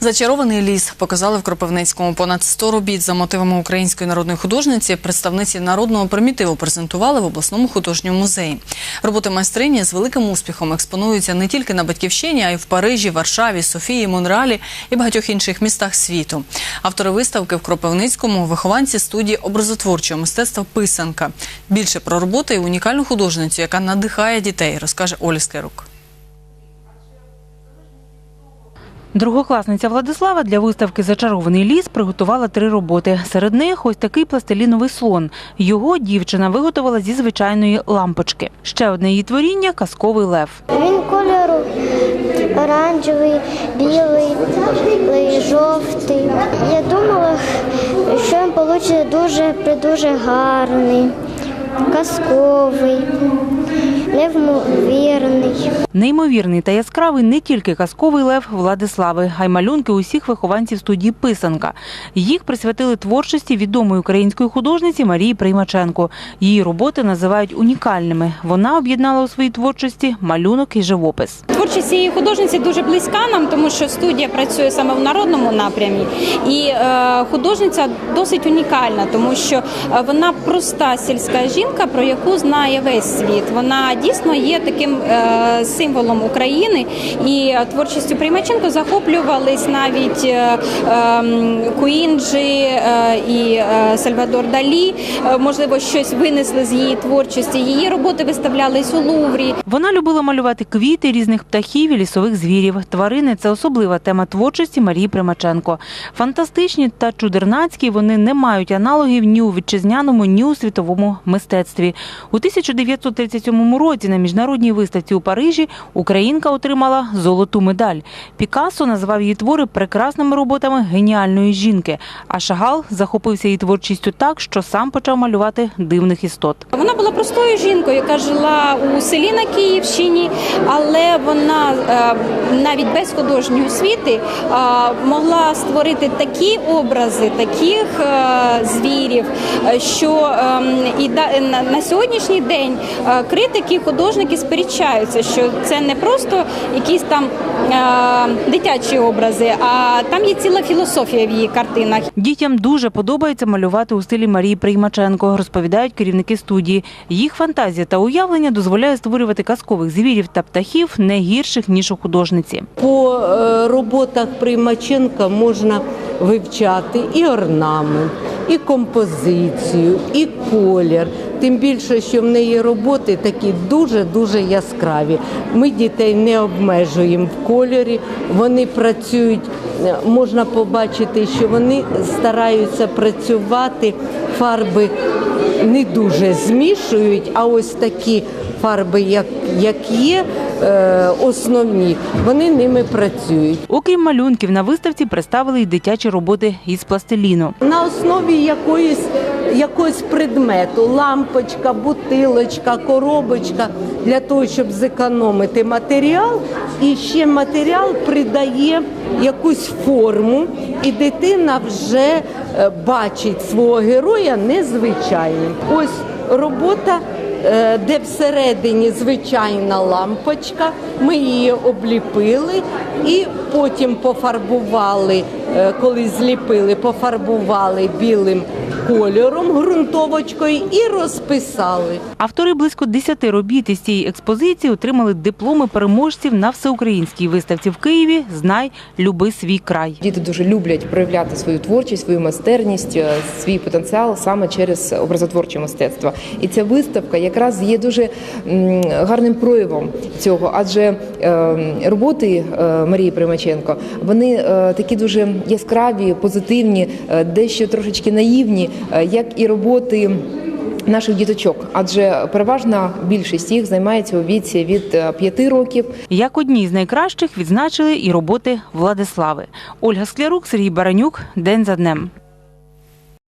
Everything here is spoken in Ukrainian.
Зачарований ліс показали в Кропивницькому. Понад 100 робіт за мотивами української народної художниці представниці народного примітиву презентували в обласному художньому музеї. Роботи майстрині з великим успіхом експонуються не тільки на батьківщині, а й в Парижі, Варшаві, Софії, Монреалі і багатьох інших містах світу. Автори виставки в Кропивницькому вихованці студії образотворчого мистецтва Писанка. Більше про роботи і унікальну художницю, яка надихає дітей, розкаже Оля Скерук. Другокласниця Владислава для виставки Зачарований ліс приготувала три роботи. Серед них ось такий пластиліновий слон. Його дівчина виготовила зі звичайної лампочки. Ще одне її творіння казковий лев. Він кольору оранжевий, білий, жовтий. Я думала, що він вийде дуже дуже гарний, казковий, невмовірний. Неймовірний та яскравий не тільки казковий лев Владислави, а й малюнки усіх вихованців студії Писанка. Їх присвятили творчості відомої української художниці Марії Приймаченко. Її роботи називають унікальними. Вона об'єднала у своїй творчості малюнок і живопис. Творчість цієї художниці дуже близька нам, тому що студія працює саме в народному напрямі, і е, художниця досить унікальна, тому що е, вона проста сільська жінка, про яку знає весь світ. Вона дійсно є таким е, символом України, і е, творчістю Приймаченко захоплювались навіть е, е, Куінджі е, і е, Сальвадор Далі. Е, можливо, щось винесли з її творчості. Її роботи виставлялись у Луврі. Вона любила малювати квіти різних птахів і лісових звірів. Тварини це особлива тема творчості Марії Примаченко. Фантастичні та чудернацькі вони не мають аналогів ні у вітчизняному, ні у світовому мистецтві. У 1937 році на міжнародній виставці у Парижі українка отримала золоту медаль. Пікассо назвав її твори прекрасними роботами геніальної жінки. А Шагал захопився її творчістю так, що сам почав малювати дивних істот. Вона була простою жінкою, яка жила у селі на Київщині, але вона е, навіть без художньої освіти е, могла створити такі образи, таких е, звірів, що е, і на- сьогоднішній день критики, художники сперечаються, що це не просто якісь там дитячі образи, а там є ціла філософія в її картинах. Дітям дуже подобається малювати у стилі Марії Приймаченко, розповідають керівники студії. Їх фантазія та уявлення дозволяє створювати казкових звірів та птахів не гірших ніж у художниці. По е, роботах Приймаченка можна вивчати і орнамент, і композицію, і колір. Тим більше, що в неї роботи такі дуже-дуже яскраві. Ми дітей не обмежуємо в кольорі, вони працюють, е, можна побачити, що вони стараються працювати, фарби не дуже змішують, а ось такі фарби, як, як є, е, основні, вони ними працюють. Окрім малюнків, на виставці представили й дитячі роботи із пластиліну. На основі якоїсь, якогось предмету, лампочка, бутилочка, коробочка, для того, щоб зекономити матеріал. І ще матеріал придає якусь форму, і дитина вже бачить свого героя незвичайним. Ось робота. е, Де всередині звичайна лампочка, ми її обліпили і потім пофарбували, е, коли зліпили, пофарбували білим кольором, ґрунтовочкою і розписали. Автори близько 10 робіт із цієї експозиції отримали дипломи переможців на всеукраїнській виставці в Києві Знай, люби свій край. Діти дуже люблять проявляти свою творчість, свою майстерність, е, свій потенціал саме через образотворче мистецтво. І ця виставка якраз є дуже гарним проявом цього, адже е, роботи е, Марії Примаченко вони такі дуже яскраві, позитивні, дещо трошечки наївні, як і роботи. Наших діточок, адже переважна більшість їх займається у віці від 5 років Як одні з найкращих відзначили і роботи Владислави. Ольга Склярук, Сергій Баранюк. День за днем.